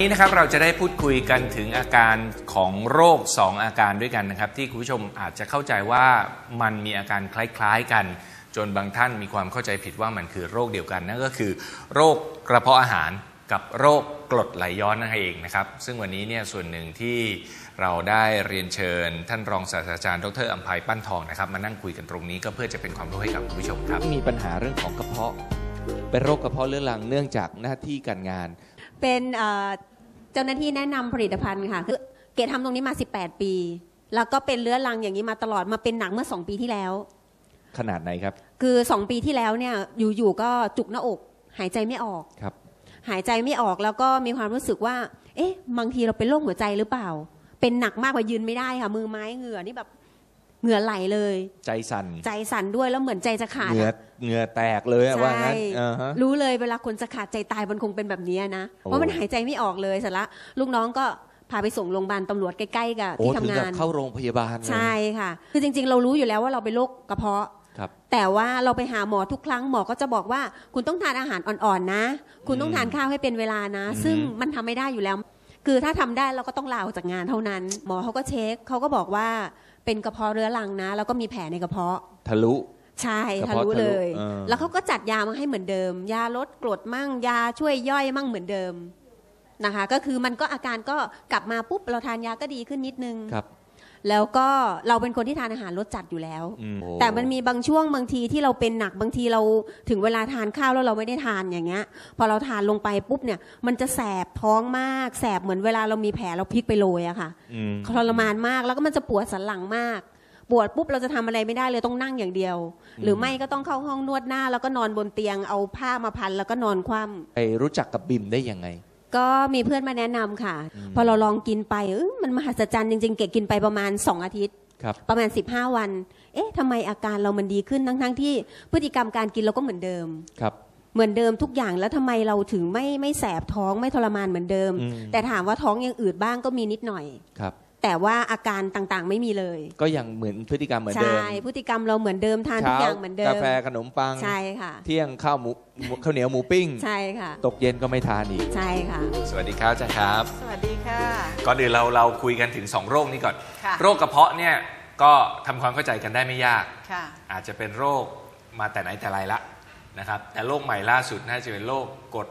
นี่นะครับเราจะได้พูดคุยกันถึงอาการของโรค 2 อาการด้วยกันนะครับ ที่คุณผู้ชมอาจจะเข้าใจว่ามันมีอาการคล้ายๆกัน จนบางท่านมีความเข้าใจผิดว่ามันคือโรคเดียวกันนั่นก็คือ โรคกระเพาะอาหารกับโรคกรดไหลย้อนนั่นเองนะครับ ซึ่งวันนี้เนี่ยส่วนหนึ่งที่เราได้เรียนเชิญ ท่านรองศาสตราจารย์ดรอัมภัยปั้นทองนะครับ มานั่งคุยกันตรงนี้ก็เพื่อจะเป็นความรู้ให้กับคุณผู้ชมครับ มีปัญหาเรื่องของกระเพาะ เป็นโรคกระเพาะเรื้อรังเนื่องจากหน้าที่การงาน เป็นเอ่อเจ้าหน้าที่แนะนำผลิตภัณฑ์ค่ะคือเกดทำตรงนี้มา 18 ปี แล้วก็เป็นเรื้อรังอย่างนี้มาตลอดมาเป็นหนักเมื่อ 2 ปีที่แล้ว ขนาดไหนครับคือ 2 ปีที่แล้วเนี่ยอยู่ๆก็จุกหน้าอก หายใจไม่ออก ครับ หายใจไม่ออกแล้วก็มีความรู้สึกว่า เอ๊ะ บางทีเราเป็นโรคหัวใจหรือเปล่า เป็นหนักมากกว่ายืนไม่ได้ค่ะ มือไม้เหงื่อนี่แบบ เหงื่อไหลเลย ใจสั่นใจสั่นด้วยแล้วเหมือนใจจะขาดเหงื่ออะเหงื่อแตกเลยอะว่างั้นใช่อ่าฮะรู้เลยเวลาคนจะขาดใจตายมันคงเป็นแบบนี้นะโอ้เพราะมันหายใจไม่ออกเลยเสร็จละลูกน้องก็พาไปส่งโรงพยาบาลตำรวจใกล้ๆกับโอ้ที่ถึงทำกับงานเข้าโรงพยาบาลเลยใช่ค่ะ คือจริง ๆ เรารู้อยู่แล้วว่าเราเป็นโรคกระเพาะครับแต่ว่าเราไปหาหมอทุกครั้งหมอก็จะบอกว่า คุณต้องทานอาหารอ่อนๆนะ คุณต้องทานข้าวให้เป็นเวลานะอืมซึ่งมันทำไม่ได้อยู่แล้ว คือถ้าทำได้เราก็ต้องลาออกจากงานเท่านั้น หมอเขาก็เช็คเขาก็บอกว่า เป็นกระเพาะเรื้อรังนะ แล้วก็มีแผลในกระเพาะ ทะลุ ใช่กระทะเพาะลุทะลุเลยเออ แล้วเขาก็จัดยามาให้เหมือนเดิม ยาลดกรดมั่ง ยาช่วยย่อยมั่งเหมือนเดิมนะคะ ก็คือมันก็อาการก็กลับมาปุ๊บเราทานยาก็ดีขึ้นนิดนึง ครับ แล้วก็เราเป็นคนที่ทานอาหารรสจัดอยู่แล้วอืมโอ้แต่มันมีบางช่วงบางทีที่เราเป็นหนักบางทีเราถึงเวลาทานข้าวแล้วเราไม่ได้ทานอย่างเงี้ย พอเราทานลงไปปุ๊บเนี่ย มันจะแสบท้องมาก แสบเหมือนเวลาเรามีแผลเราพลิกไปโรยอะค่ะอืมทรมานมากแล้วก็มันจะปวดสันหลังมาก ปวดปุ๊บเราจะทำอะไรไม่ได้เลยต้องนั่งอย่างเดียว หรือไม่ก็ต้องเข้าห้องนวดหน้า แล้วก็นอนบนเตียงเอาผ้ามาพันแล้วก็นอนคว่ำไปรู้จักกับบิมได้ยังไง ก็มีเพื่อนมาแนะนำค่ะ พอเราลองกินไปเอ้ยมันมหัศจรรย์จริงๆ เกดกินไปประมาณ 2 อาทิตย์ ครับ ประมาณ 15 วัน เอ๊ะทำไมอาการเรามันดีขึ้นทั้งๆที่พฤติกรรมการกินเราก็เหมือนเดิม ครับ เหมือนเดิมทุกอย่างแล้วทำไมเราถึงไม่ไม่แสบท้องไม่ทรมานเหมือนเดิม อืม แต่ถามว่าท้องยังอืดบ้างก็มีนิดหน่อย ครับ แต่ว่าอาการต่างๆไม่มีเลย ก็ยังเหมือนพฤติกรรมเหมือนเดิใช่มพฤติกรรมเราเหมือนเดิมทานทุกอย่างเหมือนเดิมกาแฟขนมปังใช่ค่ะ เที่ยงข้าวหมูหมูข้าวเหนียวหมูปิ้งใช่ค่ะ ตกเย็นก็ไม่ทานอีกใช่ค่ะ สวัสดีครับอาจารย์ครับ สวัสดีค่ะก่อนอื่นเราเราคุยกันถึง 2 โรคนี้ก่อนค่ะโรคกระเพาะเนี่ยก็ทำความเข้าใจกันได้ไม่ยากค่ะอาจจะเป็นโรคมาแต่ไหนแต่ไรละนะครับ แต่โรคใหม่ล่าสุดน่าจะเป็นโรคกรด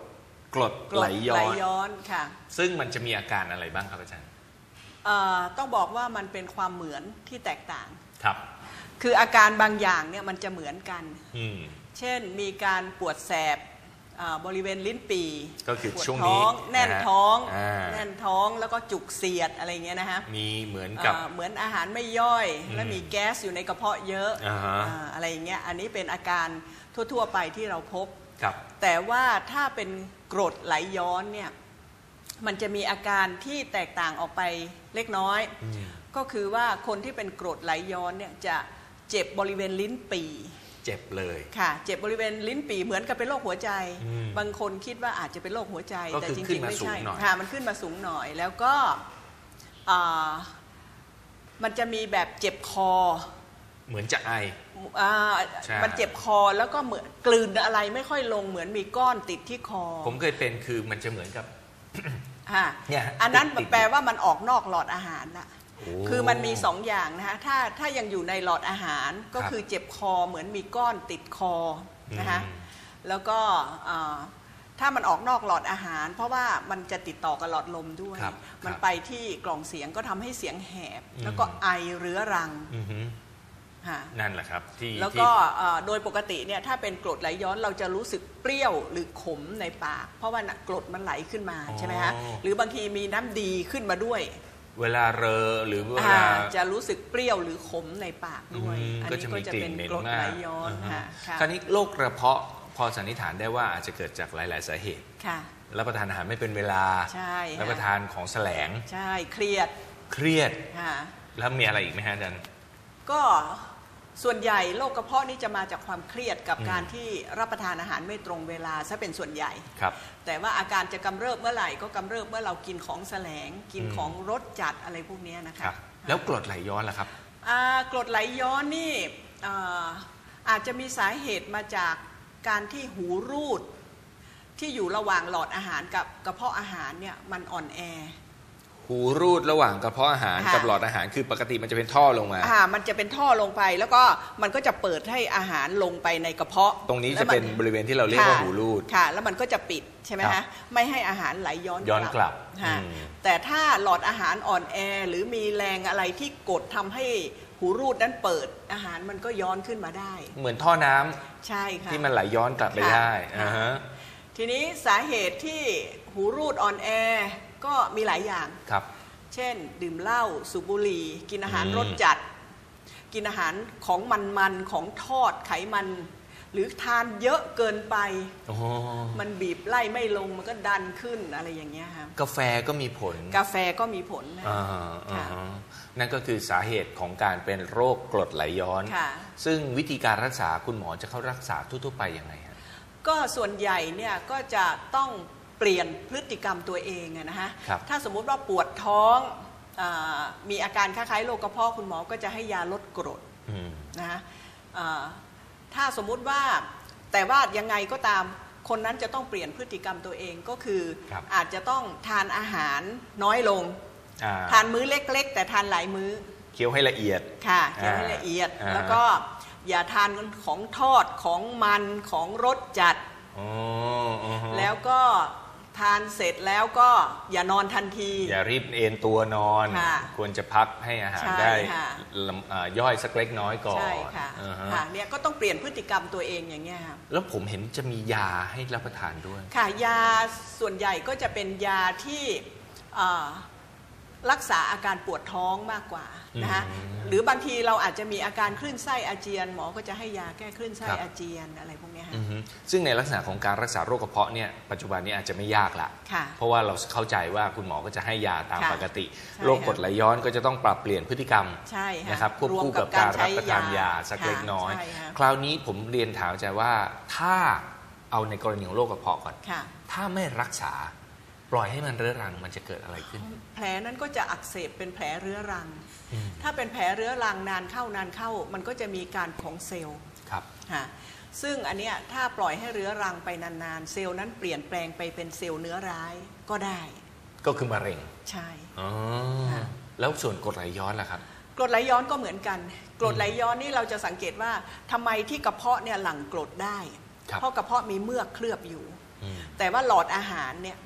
กรดกรดไหลย้อนย้อนค่ะซึ่งมันจะมีอาการอะไรบ้างครับอาจารย์ เอ่อต้องบอกว่ามันเป็นความเหมือนที่แตกต่าง ครับ คืออาการบางอย่างเนี่ยมันจะเหมือนกัน อืม เช่นมีการปวดแสบอ่าบริเวณลิ้นปี่ก็คือปวดช่วงนี้ท้องแน่นนะฮะท้อง อ่า แน่นท้องแล้วก็จุกเสียดอะไรเงี้ยนะฮะมีเหมือนกับอ่าเหมือนอาหารไม่ย่อย อืมและมีแก๊สอยู่ในกระเพาะเยอะอ่าฮะ อ่าอะไรอย่างเงี้ยอันนี้เป็นอาการทั่ว ๆ ไปที่เราพบ ครับ แต่ว่าถ้าเป็นกรดไหลย้อนเนี่ย มันจะมีอาการที่แตกต่างออกไปเล็กน้อยอืมก็คือว่าคนที่เป็นกรดไหลย้อนเนี่ยจะเจ็บบริเวณลิ้นปี่เจ็บเลยค่ะ เจ็บบริเวณลิ้นปี่เหมือนกับเป็นโรคหัวใจอืมบางคนคิดว่าอาจจะเป็นโรคหัวใจก็แต่คือจขึ้รินงๆมาไม่สูงใช่หน่อยค่ะมันขึ้นมาสูงหน่อย แล้วก็อ่ามันจะมีแบบเจ็บคอ เหมือนจะไออ่าใช่มันเจ็บคอแล้วก็เหมือนกลืนอะไรไม่ค่อยลงเหมือนมีก้อนติดที่คอ ผมเคยเป็นคือมันจะเหมือนกับ ค่ะเนี่ยฮะอันนั้นติดๆ แปลว่ามันออกนอกหลอดอาหารนะโอ้ คือมันมีสองอย่างนะคะถ้าถ้ายังอยู่ในหลอดอาหารก็ครับคือเจ็บคอเหมือนมีก้อนติดคอนะคะอืม แล้วก็อ่าถ้ามันออกนอกหลอดอาหาร เพราะว่ามันจะติดต่อกับหลอดลมด้วย ครับมันครับไปที่กล่องเสียงก็ทำให้เสียงแหบอืมแล้วก็ไอเรื้อรัง อือฮึ ค่ะ นั่นแหละครับที่แล้วที่ก็เอ่อโดยปกติเนี่ยถ้าเป็นกรดไหลย้อนเราจะรู้สึกเปรี้ยวหรือขมในปาก เพราะว่าน่ะกรดมันไหลขึ้นมาอ๋อ ใช่ไหมฮะหรือบางทีมีน้ำดีขึ้นมาด้วยเวลาเรอหรือเวอ่าลาจะรู้สึกเปรี้ยวหรือขมในปากด้วย อืมอันก็นี้จะก็มีจะกลิ่เป็นนเหม็นกรดมาไหลกย้อนาฮะค่ะค่ะคราวนี้โรคกระเพาะพอสันนิษฐานได้ว่าอาจจะเกิดจากหลาย ๆ สาเหตุ ค่ะ รับประทานอาหารไม่เป็นเวลา ใช่ค่ะ รับประทานของแสลง ใช่เครียดเครียด ค่ะ แล้วมีอะไรอีกไหมฮะอาจารย์ ก็ ส่วนใหญ่โรคกระเพาะนี่จะมาจากความเครียดกับอืมการที่รับประทานอาหารไม่ตรงเวลาซะเป็นส่วนใหญ่ ครับ แต่ว่าอาการจะกำเริบเมื่อไหร่ก็กำเริบเมื่อเรากินของแสลง กินอืม ของรสจัดอะไรพวกเนี้ยนะคคะรับ แล้วกรดไหลย้อนล่ะครับ อ่ากรดไหลย้อนนี่อ่าอาจจะมีสาเหตุมาจากการที่หูรูด ที่อยู่ระหว่างหลอดอาหารกับกระเพาะอาหารเนี่ยมันอ่อนแอ หูรูดระหว่างกระเพาะอาหารค่ะกับหลอดอาหารคือปกติมันจะเป็นท่อลงมาอ่ามันจะเป็นท่อลงไป แล้วก็มันก็จะเปิดให้อาหารลงไปในกระเพาะ ตรงนี้แล้วจะมัเป็นบริเวณที่เราเรียกว่าค่ะหูรูดค่ะ แล้วมันก็จะปิดใช่ไหมครัฮะบไม่ให้อาหารไหลย้อนย้อนกลับค่ะอืมแต่ถ้าหลอดอาหารอ่อนแอหรือมีแรงอะไรที่กดทำให้หูรูดนั้นเปิดอาหารมันก็ย้อนขึ้นมาได้ เหมือนท่อน้ำใช่ค่ะที่มันไหลย้อนกลับไปค่ะได้ค่ะอ่าฮะทีนี้สาเหตุที่หูรูดอ่อนแอ ก็มีหลายอย่าง ครับ เช่น ดื่มเหล้าสูบบุหรี่ กินอาหารอืม รสจัด กินอาหารของมันๆของทอดไขมัน หรือทานเยอะเกินไป โอ้มันบีบไล่ไม่ลงมันก็ดันขึ้นอะไรอย่างเงี้ยครับกาแฟก็มีผลกาแฟก็มีผลนะ อ่าอ่าค่ะฮะนั่นก็คือสาเหตุของการเป็นโรคกรดไหลย้อน ค่ะ ซึ่งวิธีการรักษาคุณหมอจะเข้ารักษาทั่วๆไปยังไงฮะ ก็ส่วนใหญ่เนี่ยก็จะต้อง เปลี่ยนพฤติกรรมตัวเองอะนะฮะครับ ถ้าสมมุติว่าปวดท้องอามีอาการคล้ายๆโรคกระเพาะคุณหมอก็จะให้ยาลดกรดอืม นะฮะอ่าถ้าสมมุติว่าแต่ว่ายังไงก็ตามคนนั้นจะต้องเปลี่ยนพฤติกรรมตัวเองก็คือครับ อาจจะต้องทานอาหารน้อยลง อ่าทานมื้อเล็ก ๆ แต่ทานหลายมื้อ เคี้ยวให้ละเอียด ค่ะเคี่ยวให้อ่าละเอียดอ่า แล้วก็อย่าทานของทอดของมันของรสจัด อ๋ออือฮะ แล้วก็ ทานเสร็จแล้วก็อย่านอนทันที อย่ารีบเอนตัวนอน ค่ะควรจะพักให้อาหารใช่ได้ค่ะ ลำอ่าย่อยสักเล็กน้อยก่อนใช่ค่ะอ่าฮะค่ะเนี่ยก็ต้องเปลี่ยนพฤติกรรมตัวเองอย่างเงี้ยค่ะแล้วผมเห็นจะมียาให้รับประทานด้วย ค่ะยาส่วนใหญ่ก็จะเป็นยาที่เอ่อ รักษาอาการปวดท้องมากกว่านะคะอืมหรือบางทีเราอาจจะมีอาการคลื่นไส้อาเจียน หมอก็จะให้ยาแก้คลื่นไส้ครับอาเจียนอะไรพวกเนี้ยค่ะอือฮึซึ่งในลักษณะของการรักษาโรคกระเพาะเนี่ยปัจจุบันนี้อาจจะไม่ยากละค่ะเพราะว่าเราเข้าใจว่าคุณหมอก็จะให้ยาตามค่ะปกติใช่โรคกรดไหลย้อนก็จะต้องปรับเปลี่ยนพฤติกรรมใช่ค่ะนะครับควบคู่รวมกักับบกาการรใช้รับประทานยายาสักค่ะเล็กน้อยใช่ค่ะคราวนี้ผมเรียนถามอาจารย์ว่าถ้าเอาในกรณีของโรคกระเพาะก่อนค่ะถ้าไม่รักษาป ล่อยให้มันเรื้อรังมันจะเกิดอะไรขึ้น แผลนั้นก็จะอักเสบเป็นแผลเรื้อรังอืมถ้าเป็นแผลเรื้อรังนานเข้านานเข้า มันก็จะมีการของเซลล์ครับค่ะซึ่งอันเนี้ยถ้าปล่อยให้เรื้อรังไปนานๆ เซลล์นั้นเปลี่ยนแปลงไปเป็นเซลล์เนื้อร้ายก็ได้ ก็คือมะเร็งใช่อ๋อค่ะแล้วส่วนกรดไหลย้อนล่ะครับกรดไหลย้อนก็เหมือนกัน กรดไหลย้อนนี่เราจะสังเกตว่าทำไมที่กระเพาะเนี่ยหลั่งกรดได้ครับเพราะกระเพาะมีเมือกเคลือบอยู่อืมแต่ว่าหลอดอาหารเนี่ย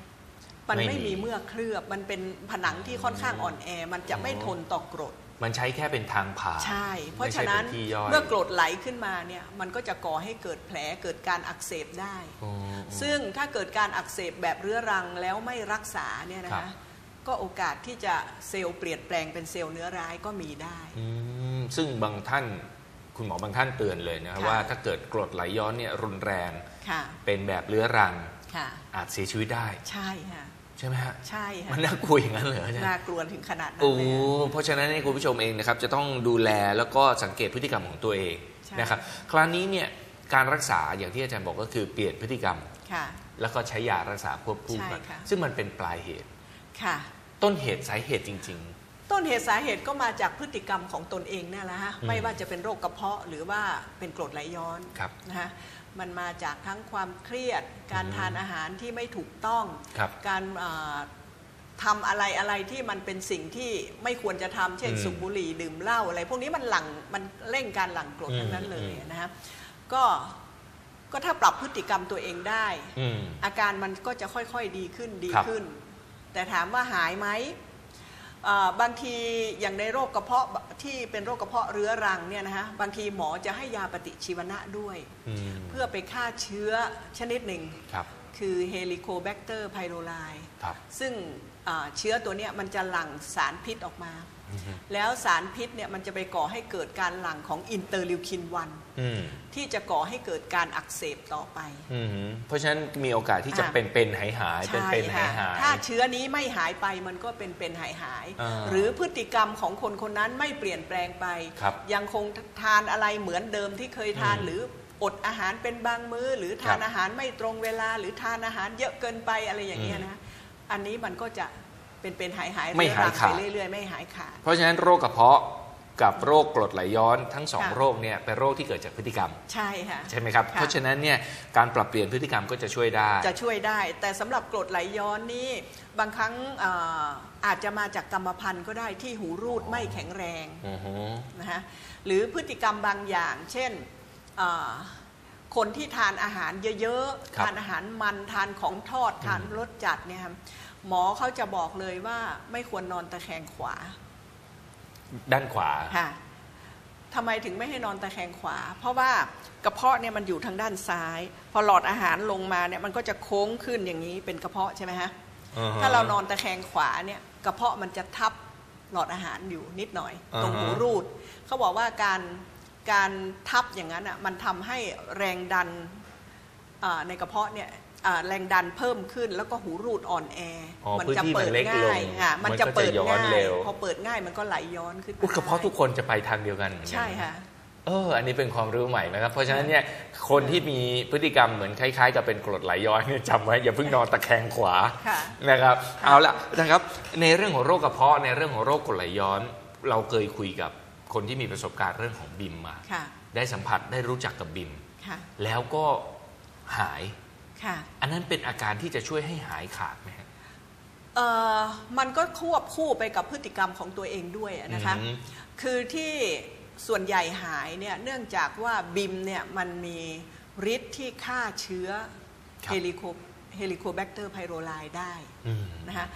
มันไม่ไม่มีมีเมือกเคลือบ มันเป็นผนังที่ค่อนข้างอ่อนแอ มันจะไม่ทนต่อกรด มันใช้แค่เป็นทางผ่านใช่ เพราะไม่ฉะนั้นป็ที่ย่ยเมื่อกรดไหลขึ้นมาเนี่ยมันก็จะก่อให้เกิดแผลเกิดการอักเสบได้อ๋อซึ่งถ้าเกิดการอักเสบแบบเรื้อรังแล้วไม่รักษาเนี่ยนะครัคะบก็โอกาสที่จะเซลล์เปลี่ยนแปลงเป็นเซลล์เนื้อร้ายก็มีได้อืมซึ่งบางท่านคุณหมอบางท่านเตือนเลยนะครับค่ะว่าถ้าเกิดกรดไหลย้อนเนี่ยรุนแรงค่ะเป็นแบบเรื้อรังค่ะอาจเสียชีวิตได้ ใช่ค่ะ ใช่ไหมฮะใช่ค่ะมันน่ากลัวอย่างนั้นเหรออาจารย์น่ากลัวถึงขนาดนั้นโอ้เลยอะเพราะฉะนั้นเนี่ยคุณผู้ชมเองนะครับจะต้องดูแลแล้วก็สังเกตพฤติกรรมของตัวเองใช่นะครับคราวนี้เนี่ยการรักษาอย่างที่อาจารย์บอกก็คือเปลี่ยนพฤติกรรมค่ะแล้วก็ใช้ยารักษาควบคู่กันใช่ค่ะซึ่งมันเป็นปลายเหตุค่ะ ต้นเหตุสาเหตุจริงต้นเหตุสาเหตุก็มาจากพฤติกรรมของตนเองเนี่ยแหละฮะอืมไม่ว่าจะเป็นโรคกระเพาะหรือว่าเป็นกรดไหลย้อนครับนะฮะ มันมาจากทั้งความเครียด การอืมทานอาหารที่ไม่ถูกต้องครับการเอ่อทำอะไรอะไรที่มันเป็นสิ่งที่ไม่ควรจะทำเช่นอืมสูบบุหรี่ดื่มเหล้าอะไรพวกนี้มันหลั่งมันเร่งการหลั่งกรดอืมทั้งนั้นเลยอืมนะฮะก็ก็ถ้าปรับพฤติกรรมตัวเองได้ๆอืมอาการมันก็จะค่อยๆดีขึ้นดีครับขึ้น แต่ถามว่าหายไหมเอ่อ บางทีอย่างในโรคกระเพาะที่เป็นโรคกระเพาะเรื้อรังเนี่ยนะฮะบางทีหมอจะให้ยาปฏิชีวนะด้วยอืมเพื่อไปฆ่าเชื้อชนิดหนึ่งครับคือเฮลิโคแบคเตอร์ไพโรไลครับซึ่งอ่าเชื้อตัวเนี้ยมันจะหลั่งสารพิษออกมาอืม แล้วสารพิษเนี่ยมันจะไปก่อให้เกิดการหลั่งของอินเตอร์ลิวคิน1อืมที่จะก่อให้เกิดการอักเสบต่อไปอืมเพราะฉะนั้นมีโอกาสที่จะอะเป็นเป็นหายหายเป็นใช่เป็นหายค่ะหายถ้าเชื้อนี้ไม่หายไปมันก็เป็นเป็นหายหายอ่าหรือพฤติกรรมของคนคนนั้นไม่เปลี่ยนแปลงไปครับยังคงทานอะไรเหมือนเดิมที่เคยทานอืมหรืออดอาหารเป็นบางมื้อ หรือทานครับอาหารไม่ตรงเวลา หรือทานอาหารเยอะเกินไปอะไรอย่างเงี้ยอืมนะอันนี้มันก็จะ เป็นเป็นหายหายไม่หายขาดเรื้อรังไปเรื่อยๆไม่หายขาด เพราะฉะนั้นโรคกระเพาะกับโรคกรดไหลย้อนทั้งสองค่ะโรคเนี่ยเป็นโรคที่เกิดจากพฤติกรรม ใช่ค่ะใช่ไหมครับค่ะเพราะฉะนั้นเนี่ยการปรับเปลี่ยนพฤติกรรมก็จะช่วยได้ จะช่วยได้ แต่สำหรับกรดไหลย้อนนี่บางครั้งเอ่ออาจจะมาจากกรรมพันธุ์ก็ได้ที่หูรูดไม่แข็งแรงอือฮึนะฮะหรือพฤติกรรมบางอย่าง เช่นเอ่อคนที่ทานอาหารเยอะๆทานอาหารมันทานของทอดทานรสจัดเนี่ยครับ หมอเขาจะบอกเลยว่าไม่ควรนอนตะแคงขวา ด้านขวาค่ะทำไมถึงไม่ให้นอนตะแคงขวา เพราะว่ากระเพาะเนี่ยมันอยู่ทางด้านซ้าย พอหลอดอาหารลงมาเนี่ยมันก็จะโค้งขึ้นอย่างนี้เป็นกระเพาะใช่ไหมฮะอือฮะถ้าเรานอนตะแคงขวาเนี่ยกระเพาะมันจะทับหลอดอาหารอยู่นิดหน่อย ตรงอ่าฮะหูรูด เขาบอกว่าการการทับอย่างนั้นอะมันทำให้แรงดันอ่าในกระเพาะเนี่ยอ่า แรงดันเพิ่มขึ้นแล้วก็หูรูดอ่อนแออ๋อมัพื้นจะที่มันเปิดเล็กลง่างยค่ะมันจะมันก็จะเปิดย้อนง่ายเร็วพอเปิดง่ายมันก็ไหลย้อนขึ้นมาอุ๊ยกระเพาะได้ทุกคนจะไปทางเดียวกันเหมือนกันใช่ค่ะเอออันนี้เป็นความรู้ใหม่นะครับ เพราะฉะนั้นเนี่ยคนที่มีพฤติกรรมเหมือนคล้าย ๆ กับเป็นกรดไหลย้อนเนี่ยจำไว้อย่าเพิ่งนอนตะแคงขวาค่ะนะครับ เอาละนะครับในเรื่องของโรคกระเพาะในเรื่องของโรคกรดไหลย้อน เราเคยคุยกับคนที่มีประสบการณ์เรื่องของบิมมาค่ะได้สัมผัสได้รู้จักกับบิมค่ะแล้วก็หาย ค่ะ อันนั้นเป็นอาการที่จะช่วยให้หายขาดไหมฮะเอ่อมันก็ควบคู่ไปกับพฤติกรรมของตัวเองด้วยนะคะอืมคือที่ส่วนใหญ่หายเนี่ยเนื่องจากว่าบิมเนี่ยมันมีฤทธิ์ที่ฆ่าเชื้อครับเฮลิโคเฮลิโคแบคเตอร์ไพโรไลได้อืมนะคะ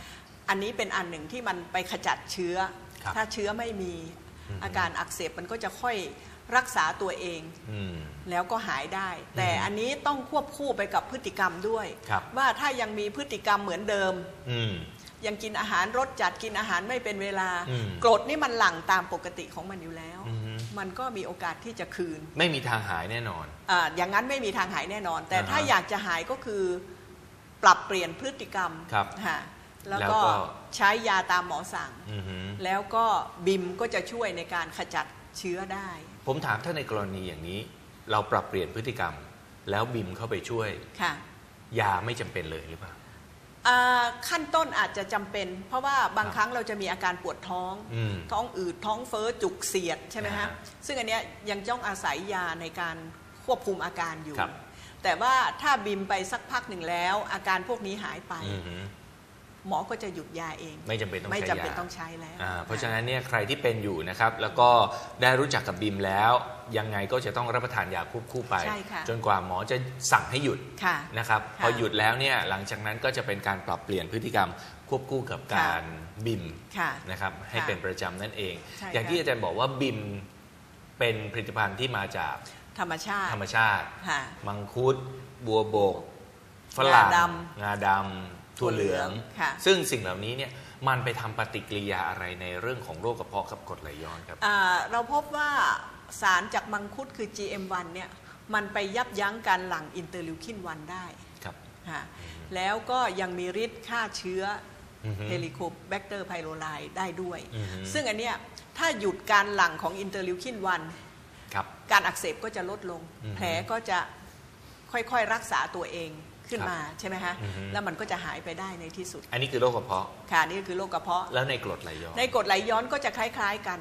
อันนี้เป็นอันหนึ่งที่มันไปขจัดเชื้อครับถ้าเชื้อไม่มีอืมอาการอักเสบมันก็จะค่อย รักษาตัวเอง อืม แล้วก็หายได้ แต่อันนี้ต้องควบคู่ไปกับพฤติกรรมด้วย ครับ ว่าถ้ายังมีพฤติกรรมเหมือนเดิม อืม ยังกินอาหารรสจัดกินอาหารไม่เป็นเวลา อืม กรดนี่มันหลั่งตามปกติของมันอยู่แล้ว อือฮึมันก็มีโอกาสที่จะคืนไม่มีทางหายแน่นอน อาอย่างนั้นไม่มีทางหายแน่นอน แต่อ่าฮะถ้าอยากจะหายก็คือ ปรับเปลี่ยนพฤติกรรมครับฮะแล้วแล้วก็ก็ ใช้ยาตามหมอสั่ง อือฮึแล้วก็บิมก็จะช่วยในการขจัดเชื้อได้ ผมถามถ้าในกรณีอย่างนี้ เราปรับเปลี่ยนพฤติกรรม แล้วบิมเข้าไปช่วย ค่ะยาไม่จำเป็นเลยหรือเปล่า อ่าขั้นต้นอาจจะจำเป็น เพราะว่าบางครับครั้งเราจะมีอาการปวดท้อง อืม ท้องอืดท้องเฟ้อจุกเสียดใช่ไหมอ่าฮะฮะซึ่งอันเนี้ยยังต้องอาศัยยาในการควบคุมอาการอยู่ ครับ แต่ว่าถ้าบิมไปสักพักหนึ่งแล้ว อาการพวกนี้หายไป อือฮึ หมอก็จะหยุดยาเอง ไม่จำเป็นต้องไม่ใช้จำเป็นยาต้องใช้แล้วอ่าเพราะฉะนั้นเนี่ยใครที่เป็นอยู่นะครับ แล้วก็ได้รู้จักกับบิมแล้ว ยังไงก็จะต้องรับประทานยาควบคู่ไป ใช่ค่ะจนกว่าหมอจะสั่งให้หยุดค่ะนะครับค่ะพอหยุดแล้วเนี่ยหลังจากนั้นก็จะเป็นการปรับเปลี่ยนพฤติกรรมควบคู่กับการบิมค่ะนะครับให้เป็นประจำนั่นเอง ใช่อย่างค่ะที่อาจารย์บอกว่าบิมเป็นผลิตภัณฑ์ที่มาจากธรรมชาติธรรมชาติ ค่ะ มังคุด บัวบก ฝรั่ง งาดงาดำ ถั่วเหลือง ค่ะ ซึ่งสิ่งเหล่านี้เนี่ยมันไปทำปฏิกิริยาอะไรในเรื่องของโรคกระเพาะกับกรดไหลย้อนครับ อ่าเราพบว่าสารจากมังคุดคือ GM1 เนี่ยมันไปยับยั้งการหลั่งอินเตอร์ลิวคิน1ได้ครับ ค่ะแล้วก็ยังมีฤทธิ์ฆ่าเชื้อออฮึเฮลิโคแบคเตอร์ไพโรไลได้ด้วย อือฮึ ซึ่งอันเนี้ยถ้าหยุดการหลั่งของอินเตอร์ลิวคินครับ1การอักเสบก็จะลดลง อือฮึแผลก็จะค่อยๆรักษาตัวเอง ขึ้นครับมาใช่ไหมฮะอือฮึ แล้วมันก็จะหายไปได้ในที่สุดอันนี้คือโรคกระเพาะ ค่ะนี่ก็คือโรคกระเพาะ แล้วในกรดไหลย้อน ในกรดไหลย้อนก็จะคล้ายๆกัน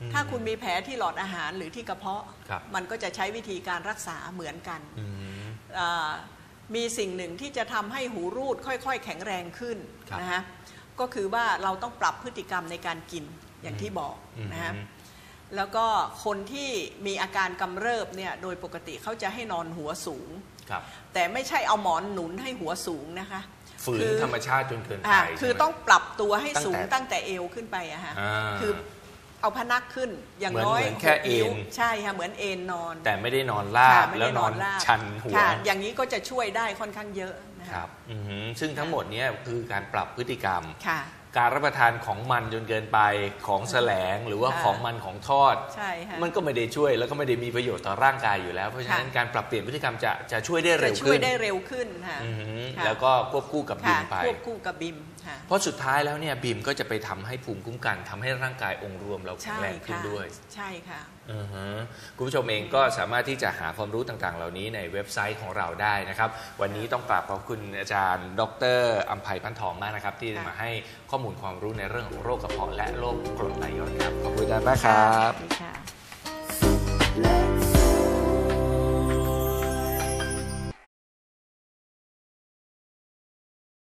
อืมถ้าคุณมีแผลที่หลอดอาหารหรือที่กระเพาะ ครับ มันก็จะใช้วิธีการรักษาเหมือนกันอืม อ่ามีสิ่งหนึ่งที่จะทำให้หูรูดค่อยๆ แข็งแรงขึ้นครับ นะฮะ ก็คือว่าเราต้องปรับพฤติกรรมในการกินอย่างที่บอกอืมนะฮะแล้วก็คนที่มีอาการกำเริบเนี่ยโดยปกติเขาจะให้นอนหัวสูง ครับแต่ไม่ใช่เอาหมอนหนุนให้หัวสูงนะคะ ฝืนคือ ธรรมชาติจนเกินไปอ่าใช่ไหมคือต้องปรับตัวให้สูงตั้ตั้งงแต่แต่เอวขึ้นไปอะฮะอ่าคือเอาพนักขึ้นอย่างเหมือนน้อยเหมือนแค่หกนิ้วเอน ใช่ค่ะเหมือนเอนนอนแต่ไม่ได้นอนราค่ะบไม่แล้วได้นอนราบชันหัว ค่ะอย่างนี้ก็จะช่วยได้ค่อนข้างเยอะนะคคะรับอือหือซึ่งทั้งหมดเนี้ยคือการปรับพฤติกรรม ค่ะ การรับประทานของมันจนเกินไปของแสลงหรือว่าค่ะของมันของทอด ใช่ค่ะมันก็ไม่ได้ช่วยแล้วก็ไม่ได้มีประโยชน์ต่อร่างกายอยู่แล้ว เพราะฉะนั้นค่ะการปรับเปลี่ยนพฤติกรรมจะจะช่วยได้จะเร็วช่วขึ้ยนได้เร็วขึ้นค่ะอือหือค่ะแล้วก็ควบคู่กับบิค่ะมไปควบคู่กับบิมค่ะเพราะสุดท้ายแล้วเนี่ยบิมก็จะไปทำให้ภูมิคุ้มกันทำให้ร่างกายองค์รวมเราแข็งใช่แรงขึ้นค่ะด้วย ใช่ค่ะอือฮึ คุณผู้ชมเองก็สามารถที่จะหาความรู้ต่างๆ เหล่านี้ในเว็บไซต์ของเราได้นะครับ วันนี้ต้องกราบขอบคุณอาจารย์ ดรอัมภัยพันทองมากนะครับ ที่มาให้ข้อมูลความรู้ในเรื่องของโรคกระเพาะและโรคกรดไหลย้อนครับ ขอบคุณอาจารย์มากครับ